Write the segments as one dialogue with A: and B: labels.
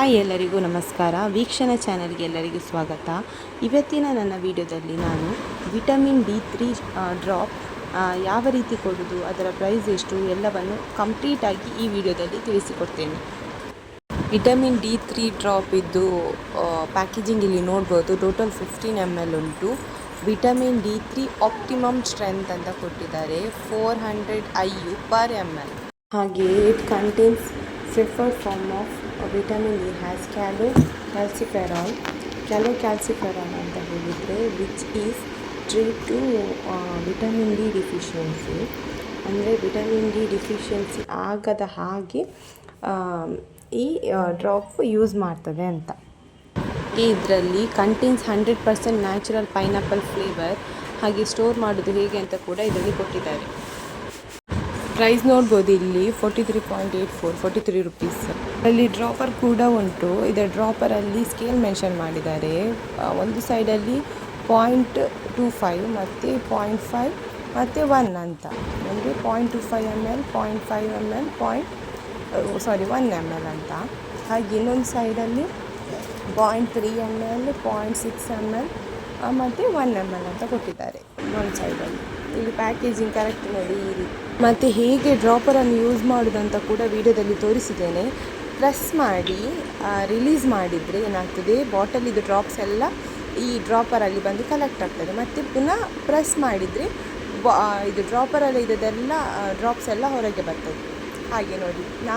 A: Hi ಎಲ್ಲರಿಗೂ ನಮಸ್ಕಾರ. ವೀಕ್ಷಣೆ ಚಾನಲ್ಗೆ ಎಲ್ಲರಿಗೂ ಸ್ವಾಗತ. ಇವತ್ತಿನ ನನ್ನ ವಿಡಿಯೋದಲ್ಲಿ ನಾನು ವಿಟಮಿನ್ ಡಿ ತ್ರೀ ಡ್ರಾಪ್ ಯಾವ ರೀತಿ ಕೊಡೋದು ಅದರ ಪ್ರೈಸ್ ಎಷ್ಟು, ಎಲ್ಲವನ್ನು ಕಂಪ್ಲೀಟಾಗಿ ಈ ವಿಡಿಯೋದಲ್ಲಿ ತಿಳಿಸಿಕೊಡ್ತೇನೆ. ವಿಟಮಿನ್ ಡಿ ತ್ರೀ ಡ್ರಾಪ್ ಇದ್ದು ಪ್ಯಾಕೇಜಿಂಗ್ ಇಲ್ಲಿ ನೋಡ್ಬೋದು. ಟೋಟಲ್ ಫಿಫ್ಟೀನ್ ಎಂ ಎಲ್ ಉಂಟು. Vitamin D three optimum strength ಅಂತ ಕೊಟ್ಟಿದ್ದಾರೆ. Four hundred I U per M L. ಹಾಗೆಯೇ it contains form of vitamin E has calo Calocalciferol calciferol ಅಂತ ಹೇಳಿದರೆ which is treat to vitamin D deficiency ಅಂದರೆ vitamin D deficiency ಆಗದ ಹಾಗೆ ಆ, ಈ ಡ್ರಾಪ್ ಯೂಸ್ ಮಾಡ್ತದೆ ಅಂತ. ಇದರಲ್ಲಿ contains hundred percent natural pineapple flavour ಹಾಗೆ ಸ್ಟೋರ್ ಮಾಡೋದು ಹೇಗೆ ಅಂತ ಕೂಡ ಇದರಲ್ಲಿ ಕೊಟ್ಟಿದ್ದಾರೆ. ಪ್ರೈಸ್ ನೋಡ್ಬೋದು ಇಲ್ಲಿ forty three point eight four, forty three rupees. ಅಲ್ಲಿ ಡ್ರಾಪರ್ ಕೂಡ ಉಂಟು. ಇದರ ಡ್ರಾಪರಲ್ಲಿ ಸ್ಕೇಲ್ ಮೆನ್ಷನ್ ಮಾಡಿದ್ದಾರೆ. ಒಂದು ಸೈಡಲ್ಲಿ ಪಾಯಿಂಟ್ ಟೂ ಫೈವ್ ಮತ್ತು ಪಾಯಿಂಟ್ ಫೈವ್ ಮತ್ತು ಒನ್ ಅಂತ. ಅಂದರೆ point two five M L point five M L point sorry one M L ಅಂತ. ಹಾಗೆ ಇನ್ನೊಂದು ಸೈಡಲ್ಲಿ point three M L point six M L ಮತ್ತು ಒನ್ ಎಂ ಎಲ್ ಅಂತ ಕೊಟ್ಟಿದ್ದಾರೆ. ಒಂದು ಸೈಡಲ್ಲಿ ಇಲ್ಲಿ ಪ್ಯಾಕೇಜಿಂಗ್ ಕರೆಕ್ಟ್ ನೋಡಿ ಈ ರೀತಿ. ಮತ್ತು ಹೇಗೆ ಡ್ರಾಪರನ್ನು ಯೂಸ್ ಮಾಡೋದಂತ ಕೂಡ ವಿಡಿಯೋದಲ್ಲಿ ತೋರಿಸಿದ್ದೇನೆ. ಪ್ರೆಸ್ ಮಾಡಿ ರಿಲೀಸ್ ಮಾಡಿದರೆ ಏನಾಗ್ತದೆ? ಬಾಟಲಿದು ಡ್ರಾಪ್ಸ್ ಎಲ್ಲ ಈ ಡ್ರಾಪರಲ್ಲಿ ಬಂದು ಕಲೆಕ್ಟ್ ಆಗ್ತದೆ. ಮತ್ತು ಪುನಃ ಪ್ರೆಸ್ ಮಾಡಿದರೆ ಇದು ಡ್ರಾಪರಲ್ಲಿ ಇದ್ದದೆಲ್ಲ ಡ್ರಾಪ್ಸ್ ಎಲ್ಲ ಹೊರಗೆ ಬರ್ತದೆ. ಹಾಗೆ ನೋಡಿ. ನಾ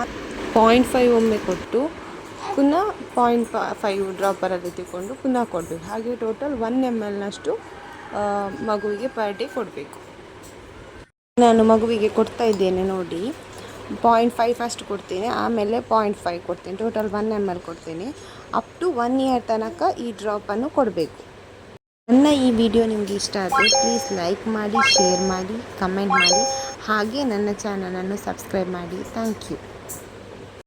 A: ಪಾಯಿಂಟ್ ಫೈವ್ ಒಮ್ಮೆ ಕೊಟ್ಟು ಪುನಃ ಪಾಯಿಂಟ್ ಫೈವ್ ಡ್ರಾಪರಲ್ಲಿ ತಗೊಂಡು ಪುನಃ ಕೊಡಬೇಕು. ಹಾಗೆ ಟೋಟಲ್ ಒನ್ ಎಂ ಎಲ್ನಷ್ಟು ಮಗುವಿಗೆ ಪರ್ ಡೇ ಕೊಡಬೇಕು. ನಾನು ಮಗುವಿಗೆ ಕೊಡ್ತಾ ಇದ್ದೇನೆ ನೋಡಿ. ಪಾಯಿಂಟ್ ಫೈವ್ ಫಸ್ಟ್ ಕೊಡ್ತೇನೆ, ಆಮೇಲೆ ಪಾಯಿಂಟ್ ಫೈವ್ ಕೊಡ್ತೇನೆ. ಟೋಟಲ್ ಒನ್ ಎಂ ಎಲ್ ಕೊಡ್ತೇನೆ. ಅಪ್ ಟು ಒನ್ ಇಯರ್ ತನಕ ಈ ಡ್ರಾಪನ್ನು ಕೊಡಬೇಕು. ನನ್ನ ಈ ವಿಡಿಯೋ ನಿಮಗೆ ಇಷ್ಟ ಆದರೆ ಪ್ಲೀಸ್ ಲೈಕ್ ಮಾಡಿ ಶೇರ್ ಮಾಡಿ ಕಮೆಂಟ್ ಮಾಡಿ. ಹಾಗೆ ನನ್ನ ಚಾನಲನ್ನು ಸಬ್ಸ್ಕ್ರೈಬ್ ಮಾಡಿ. Thank you